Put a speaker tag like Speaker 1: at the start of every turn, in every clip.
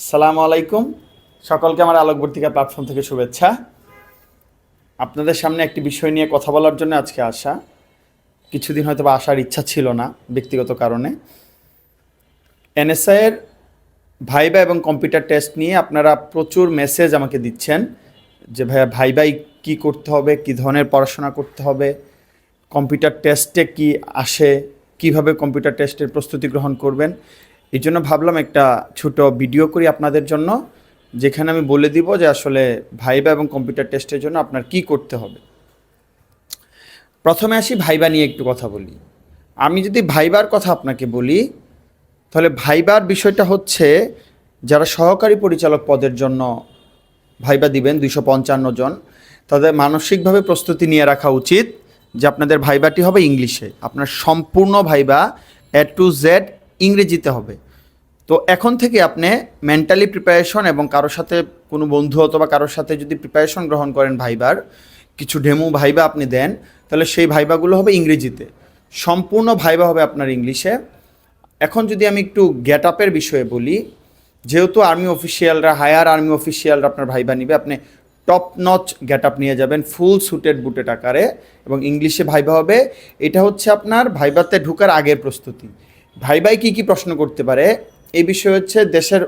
Speaker 1: আসসালামু আলাইকুম। সকলকে আমার আলোকবর্তিকা প্ল্যাটফর্ম থেকে শুভেচ্ছা। আপনাদের সামনে একটি বিষয় নিয়ে কথা বলার জন্য আজকে আসা। কিছুদিন হয়তো বা আসার ইচ্ছা ছিল না, ব্যক্তিগত কারণে। এনএসআইয়ের ভাইবা এবং কম্পিউটার টেস্ট নিয়ে আপনারা প্রচুর মেসেজ আমাকে দিচ্ছেন যে, ভাইয়া ভাইবাই কী করতে হবে? কী ধরনের পড়াশোনা করতে হবে? কম্পিউটার টেস্টে কি আসে? কীভাবে কম্পিউটার টেস্টের প্রস্তুতি গ্রহণ করবেন? এই জন্য ভাবলাম একটা ছোট ভিডিও করি আপনাদের জন্য, যেখানে আমি বলে দিব যে আসলে ভাইবা এবং কম্পিউটার টেস্টের জন্য আপনার কি করতে হবে। প্রথমে আসি ভাইবা নিয়ে একটু কথা বলি। আমি যদি ভাইবার কথা আপনাকে বলি, তাহলে ভাইবার বিষয়টা হচ্ছে, যারা সহকারী পরিচালক পদের জন্য ভাইবা দিবেন, দুইশো পঞ্চান্ন জন, তাদের মানসিকভাবে প্রস্তুতি নিয়ে রাখা উচিত যে আপনাদের ভাইবাটি হবে ইংলিশে। আপনার সম্পূর্ণ ভাইবা এ টু জেড ইংরেজিতে হবে। তো এখন থেকে আপনি মেন্টালি প্রিপারেশন এবং কারোর সাথে কোনো বন্ধু অথবা কারোর সাথে যদি প্রিপারেশন গ্রহণ করেন ভাইবার, কিছু ডেমো ভাইবা আপনি দেন, তাহলে সেই ভাইবাগুলো হবে ইংরেজিতে। সম্পূর্ণ ভাইবা হবে আপনার ইংলিশে। এখন যদি আমি একটু গেট আপের বিষয়ে বলি, যেহেতু আর্মি অফিসিয়ালরা হায়ার আর্মি অফিসিয়ালরা আপনার ভাইবা নিবে, আপনি টপ নচ গেট আপ নিয়ে যাবেন ফুল সুটেড বুটেড আকারে এবং ইংলিশে ভাইবা হবে। এটা হচ্ছে আপনার ভাইবাতে ঢুকার আগের প্রস্তুতি। ভাইবাই কী কী প্রশ্ন করতে পারে? এই বিষয় হচ্ছে দেশের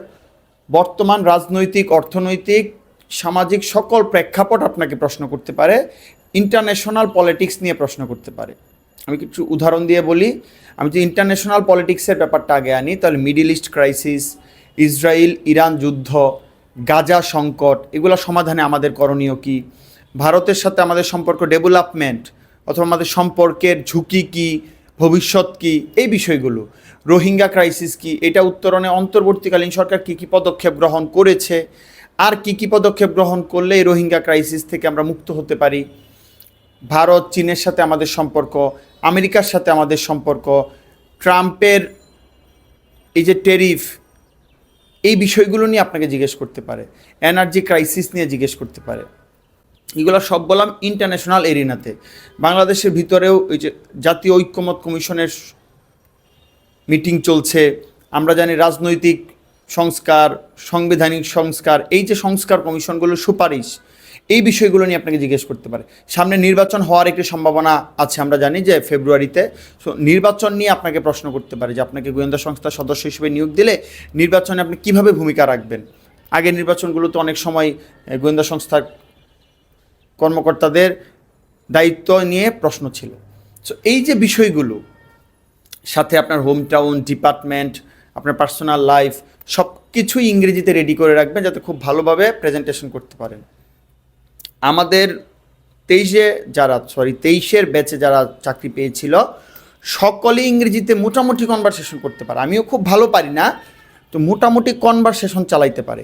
Speaker 1: বর্তমান রাজনৈতিক, অর্থনৈতিক, সামাজিক সকল প্রেক্ষাপট আপনাকে প্রশ্ন করতে পারে, ইন্টারন্যাশনাল পলিটিক্স নিয়ে প্রশ্ন করতে পারে। আমি কিছু উদাহরণ দিয়ে বলি। আমি যদি ইন্টারন্যাশনাল পলিটিক্সের ব্যাপারটা আগে আনি, তাহলে middle east crisis, Israel, Iran যুদ্ধ, গাজা সংকট, এগুলো সমাধানে আমাদের করণীয় কি? ভারতের সাথে আমাদের সম্পর্ক ডেভেলপমেন্ট অথবা আমাদের সম্পর্কের ঝুঁকি কি? ভবিষ্যৎ কি? এই বিষয়গুলো। রোহিঙ্গা ক্রাইসিস কি? এটা উত্তরণে অন্তর্বর্তীকালীন সরকার কি কি পদক্ষেপ গ্রহণ করেছে? আর কি কি পদক্ষেপ গ্রহণ করলে এই রোহিঙ্গা ক্রাইসিস থেকে আমরা মুক্ত হতে পারি? ভারত, চীনের সাথে আমাদের সম্পর্ক, আমেরিকার সাথে আমাদের সম্পর্ক, ট্রাম্পের এই যে টেরিফ এই বিষয়গুলো নিয়ে আপনাকে জিজ্ঞেস করতে পারে। এনার্জি ক্রাইসিস নিয়ে জিজ্ঞেস করতে পারে। এগুলো সব বললাম ইন্টারন্যাশনাল এরিনাতে বাংলাদেশের ভিতরেও ওই যে জাতীয় ঐক্যমত কমিশনের মিটিং চলছে, আমরা জানি রাজনৈতিক সংস্কার, সাংবিধানিক সংস্কার, এই যে সংস্কার কমিশনগুলোর সুপারিশ, এই বিষয়গুলো নিয়ে আপনাকে জিজ্ঞেস করতে পারে। সামনে নির্বাচন হওয়ার একটি সম্ভাবনা আছে, আমরা জানি যে ফেব্রুয়ারিতে। সো নির্বাচন নিয়ে আপনাকে প্রশ্ন করতে পারে যে আপনাকে গোয়েন্দা সংস্থার সদস্য হিসেবে নিয়োগ দিলে নির্বাচনে আপনি কীভাবে ভূমিকা রাখবেন? আগের নির্বাচনগুলোতে অনেক সময় গোয়েন্দা সংস্থার কর্মকর্তাদের দায়িত্ব নিয়ে প্রশ্ন ছিল। সো এই যে বিষয়গুলো, সাথে আপনার হোম টাউন ডিপার্টমেন্ট আপনার পার্সোনাল লাইফ সব কিছুই ইংরেজিতে রেডি করে রাখবেন যাতে খুব ভালোভাবে প্রেজেন্টেশন করতে পারেন। আমাদের তেইশে যারা সরি তেইশের ব্যাচে যারা চাকরি পেয়েছিল, সকলেই ইংরেজিতে মোটামুটি কনভারসেশন করতে পারে। আমিও খুব ভালো পারি না, তো মোটামুটি কনভারসেশন চালাইতে পারে।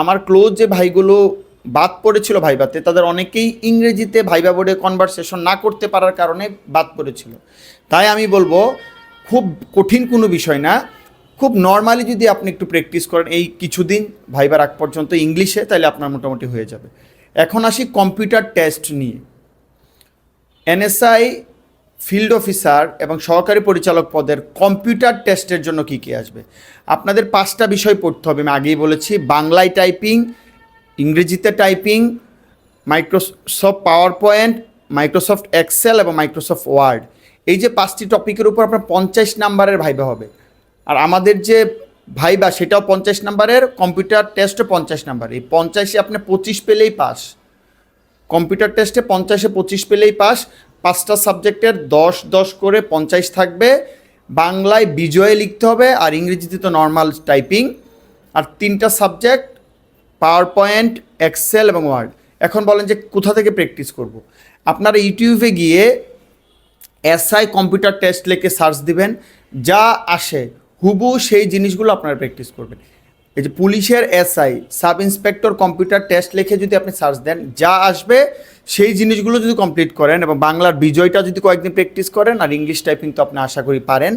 Speaker 1: আমার ক্লোজ যে ভাইগুলো বাদ পড়েছিল ভাইবাতে, তাদের অনেকেই ইংরেজিতে ভাইবা বোর্ডে কনভারসেশন না করতে পারার কারণে বাদ পড়েছিল। তাই আমি বলব, খুব কঠিন কোনো বিষয় না। খুব নর্মালি যদি আপনি একটু প্র্যাকটিস করেন, এই কিছুদিন ভাইবার আগ পর্যন্ত ইংলিশে, তাহলে আপনার মোটামুটি হয়ে যাবে। এখন আসি কম্পিউটার টেস্ট নিয়ে। এনএসআই ফিল্ড অফিসার এবং সহকারী পরিচালক পদের কম্পিউটার টেস্টের জন্য কী কী আসবে? আপনাদের পাঁচটা বিষয় পড়তে হবে, আমি আগেই বলেছি, বাংলায় টাইপিং ইংরেজিতে typing, Microsoft power point Microsoft Excel এবং মাইক্রোসফট ওয়ার্ড। এই যে পাঁচটি টপিকের উপর আপনার পঞ্চাশ নাম্বারের ভাইবা হবে। আর আমাদের যে ভাইবা সেটাও পঞ্চাশ নাম্বারের, কম্পিউটার টেস্টও পঞ্চাশ নাম্বার। এই পঞ্চাশে আপনি পঁচিশ পেলেই পাস। কম্পিউটার টেস্টে পঞ্চাশে পঁচিশ পেলেই পাস। পাঁচটা সাবজেক্টের দশ দশ করে পঞ্চাশ থাকবে। বাংলায় বিজয়ে লিখতে হবে, আর ইংরেজিতে তো নর্মাল টাইপিং। আর তিনটা সাবজেক্ট পাওয়ার পয়েন্ট এক্সেল এবং ওয়ার্ড এখন বলেন যে কোথা থেকে প্র্যাকটিস করব। আপনারা ইউটিউবে গিয়ে এসআই কম্পিউটার টেস্ট লেখে সার্চ দিবেন, যা আসে হুবু সেই জিনিসগুলো আপনারা প্র্যাকটিস করবেন। এই যে পুলিশের SI, sub inspector computer test লিখে যদি আপনি সার্চ দেন, যা আসবে, সেই জিনিসগুলো যদি কমপ্লিট করেন এবং বাংলার বিজয়টা যদি কয়েকদিন প্র্যাকটিস করেন, আর ইংলিশ টাইপিং তো আপনি আশা করি পারেন,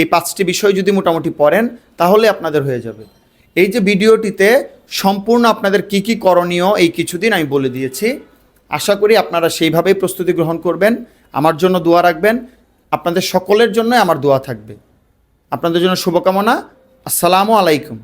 Speaker 1: এই পাঁচটি বিষয় যদি মোটামুটি পড়েন, তাহলে আপনাদের হয়ে যাবে। এই যে ভিডিওটিতে সম্পূর্ণ আপনাদের কি কি করণীয় এই কিছুদিন আমি বলে দিয়েছি। আশা করি আপনারা সেইভাবেই প্রস্তুতি গ্রহণ করবেন। আমার জন্য দোয়া রাখবেন। আপনাদের সকলের জন্যই আমার দোয়া থাকবে। আপনাদের জন্য শুভকামনা। আসসালামু আলাইকুম।